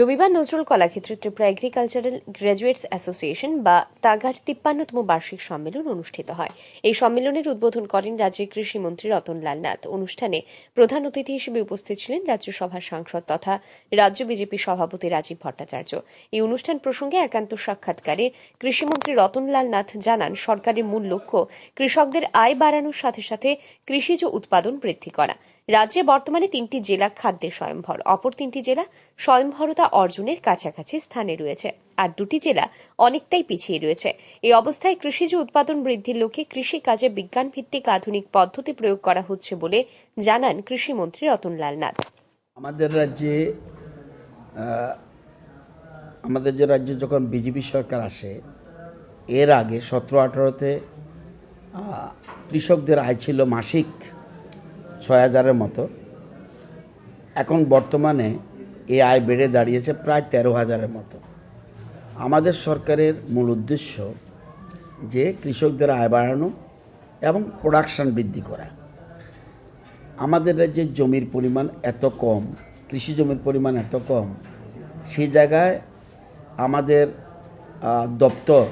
রবিবার নজরুল কলাক্ষেত্রে Tripura agricultural graduates association বা তাগার তিপ্পান্নতম বার্ষিক সম্মেলন অনুষ্ঠিত হয়। এই সম্মেলনের উদ্বোধন করেন রাজ্যের কৃষিমন্ত্রী রতনলাল নাথ। অনুষ্ঠানে প্রধান অতিথি হিসেবে উপস্থিত ছিলেন রাজ্যসভার সাংসদ তথা রাজ্য বিজেপি সভাপতি রাজীব ভট্টাচার্য। এই অনুষ্ঠান প্রসঙ্গে একান্ত সাক্ষাৎকারে কৃষিমন্ত্রী রতনলাল নাথ জানান, সরকারের মূল লক্ষ্য কৃষকদের আয় বাড়ানোর সাথে সাথে কৃষিজ উৎপাদন বৃদ্ধি করা। রাজ্যে বর্তমানে তিনটি জেলা খাদ্যে স্বয়ংভর, অপর তিনটি জেলা স্বয়ংভরতা অর্জনের কাছাকাছি স্থানে রয়েছে। আর দুটি জেলা অনেকটাই পিছিয়ে রয়েছে। এই অবস্থায় কৃষিজ উৎপাদন বৃদ্ধির লক্ষ্যে কৃষি কাজে বিজ্ঞান ভিত্তিক আধুনিক পদ্ধতি প্রয়োগ করা হচ্ছে বলে জানান কৃষিমন্ত্রী রতনলাল নাথ। আমাদের রাজ্যে আমাদের যে রাজ্যে যখন বিজেপি সরকার আসে, এর আগে সতেরো আঠারোতে কৃষকদের আয় ছিল মাসিক ছয় হাজারের মতো। এখন বর্তমানে এই আয় বেড়ে দাঁড়িয়েছে প্রায় তেরো হাজারের মতো। আমাদের সরকারের মূল উদ্দেশ্য যে কৃষকদের আয় বাড়ানো এবং প্রোডাকশান বৃদ্ধি করা। আমাদের রাজ্যে জমির পরিমাণ এত কম, কৃষি জমির পরিমাণ এত কম সেই জায়গায় আমাদের দপ্তর,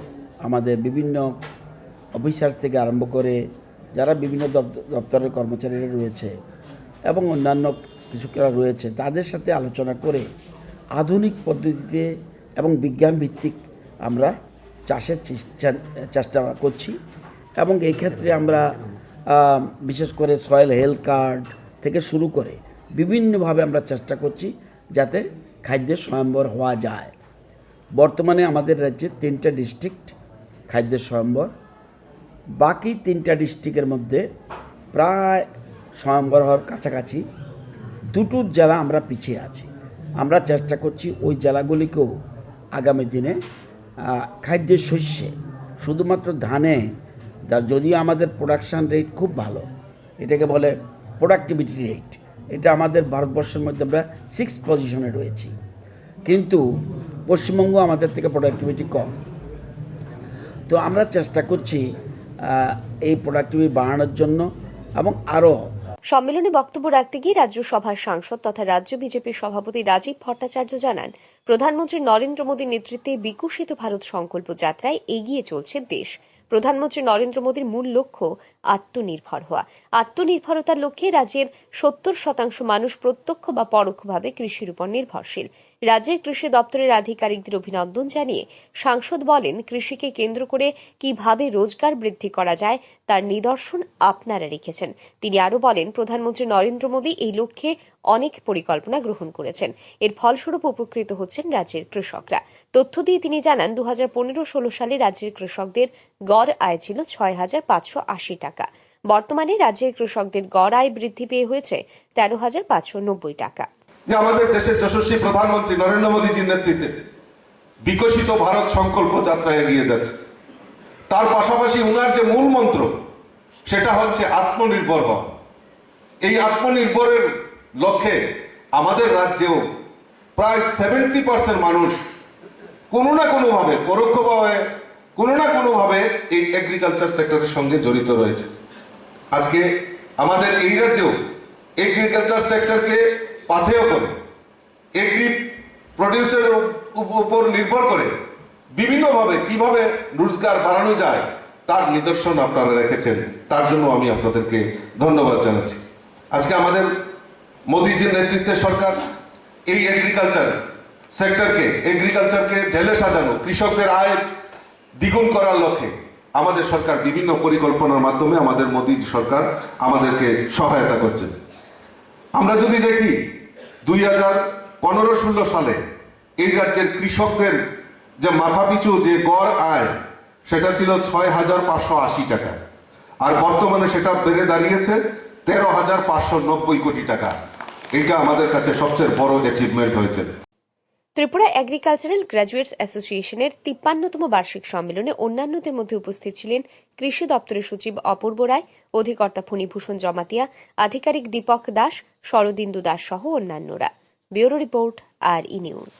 আমাদের বিভিন্ন অফিসার থেকে আরম্ভ করে যারা বিভিন্ন দপ্ত- দপ্তরের কর্মচারীরা রয়েছে এবং অন্যান্য কৃষকেরা রয়েছে, তাদের সাথে আলোচনা করে আধুনিক পদ্ধতিতে এবং বিজ্ঞান ভিত্তিক আমরা চাষের চেষ্টা করছি এবং এই ক্ষেত্রে আমরা বিশেষ করে সয়েল হেলথ কার্ড থেকে শুরু করে বিভিন্নভাবে আমরা চেষ্টা করছি যাতে খাদ্যের স্বয়ম্বর হওয়া যায়। বর্তমানে আমাদের রাজ্যে তিনটা ডিস্ট্রিক্ট খাদ্যের স্বয়ম্বর বাকি তিনটা ডিস্ট্রিক্টের মধ্যে প্রায় স্বয়ম্বর হওয়ার কাছাকাছি দুটো জেলা আমরা পিছিয়ে আছি। আমরা চেষ্টা করছি ওই জেলাগুলিকেও আগামী দিনে আহ, খাদ্যের শস্যে শুধুমাত্র ধানে যা যদিও আমাদের প্রোডাকশান রেট খুব ভালো এটাকে বলে প্রোডাক্টিভিটি রেট এটা আমাদের ভারতবর্ষের মধ্যে আমরা সিক্স পজিশনে রয়েছি। কিন্তু পশ্চিমবঙ্গ আমাদের থেকে প্রোডাক্টিভিটি কম। তো আমরা চেষ্টা করছি এই প্রোডাক্টিভিটি বাড়ানোর জন্য এবং আরও সম্মেলনে বক্তব্য রাখতে গিয়ে রাজ্যসভার সাংসদ তথা রাজ্য বিজেপির সভাপতি রাজীব ভট্টাচার্য জানান, প্রধানমন্ত্রী নরেন্দ্র মোদীর নেতৃত্বে বিকশিত ভারত সংকল্প যাত্রায় এগিয়ে চলছে দেশ। প্রধানমন্ত্রী নরেন্দ্র মোদীর মূল লক্ষ্য আত্মনির্ভর হওয়া। আত্মনির্ভরতার লক্ষ্যে রাজ্যের সত্তর শতাংশ মানুষ প্রত্যক্ষ বা পরোক্ষভাবে কৃষির উপর নির্ভরশীল। রাজ্যের কৃষি দপ্তরের আধিকারিকদের অভিনন্দন জানিয়ে সাংসদ বলেন, কৃষিকে কেন্দ্র করে কীভাবে রোজগার বৃদ্ধি করা যায় তার নিদর্শন আপনারা রেখেছেন। তিনি আরও বলেন, প্রধানমন্ত্রী নরেন্দ্র মোদী এই লক্ষ্যে অনেক পরিকল্পনা গ্রহণ করেছেন। এর ফলস্বরূপ উপকৃত হচ্ছেন রাজ্যের কৃষকরা। তথ্য দিয়ে তিনি জানান দু হাজার পনেরো ষোলো সালে রাজ্যের কৃষকদের গড় আয় ছিল ছয় হাজার পাঁচশো আশি টাকা। বর্তমানে রাজ্যের কৃষকদের গড় আয় বৃদ্ধি পেয়ে হয়েছে তেরো হাজার পাঁচশো নব্বই টাকা। যে আমাদের দেশের যশস্বী প্রধানমন্ত্রী নরেন্দ্র মোদীজির নেতৃত্বে বিকশিত ভারত সংকল্প যাত্রায় এগিয়ে যাচ্ছে। তার পাশাপাশি উনার যে মূল মন্ত্র, সেটা হচ্ছে আত্মনির্ভর হওয়া। এই আত্মনির্ভরের লক্ষ্যে আমাদের রাজ্যেও প্রায় সেভেন্টি পার্সেন্ট মানুষ কোনো না কোনোভাবে পরোক্ষভাবে, কোনো না কোনোভাবে এই এগ্রিকালচার সেক্টরের সঙ্গে জড়িত রয়েছে। আজকে আমাদের এই রাজ্যেও এগ্রিকালচার সেক্টরকে পাথেয় করে। এগ্রি প্রডিউসের উপর নির্ভর করে বিভিন্নভাবে কীভাবে রোজগার বাড়ানো যায় তার নিদর্শন আপনারা রেখেছেন। তার জন্য আমি আপনাদেরকে ধন্যবাদ জানাচ্ছি। আজকে আমাদের মোদীজির নেতৃত্বে সরকার এই এগ্রিকালচার সেক্টরকে এগ্রিকালচারকে ঢেলে সাজানো, কৃষকদের আয় দ্বিগুণ করার লক্ষ্যে আমাদের সরকার বিভিন্ন পরিকল্পনার মাধ্যমে আমাদের মোদী সরকার আমাদেরকে সহায়তা করছে আমরা যদি দেখি দুই হাজার পনেরো ষোলো সালে এই রাজ্যের কৃষকদের যে মাথাপিছু যে গড় আয়, সেটা ছিল ছয় হাজার পাঁচশো আশি টাকা। আর বর্তমানে সেটা বেড়ে দাঁড়িয়েছে তেরো হাজার পাঁচশো নব্বই কোটি টাকা। এটা আমাদের কাছে সবচেয়ে বড় অ্যাচিভমেন্ট হয়েছে। ত্রিপুরা এগ্রিকালচারাল গ্র্যাজুয়েটস অ্যাসোসিয়েশনের তিপ্পান্নতম বার্ষিক সম্মেলনে অন্যান্যদের মধ্যে উপস্থিত ছিলেন কৃষি দপ্তরের সচিব অপূর্ব রায়, অধিকর্তা ফণীভূষণ জমাতিয়া, আধিকারিক দীপক দাস, শরদিন্দু দাস সহ অন্যান্যরা। Bureau report, R E news.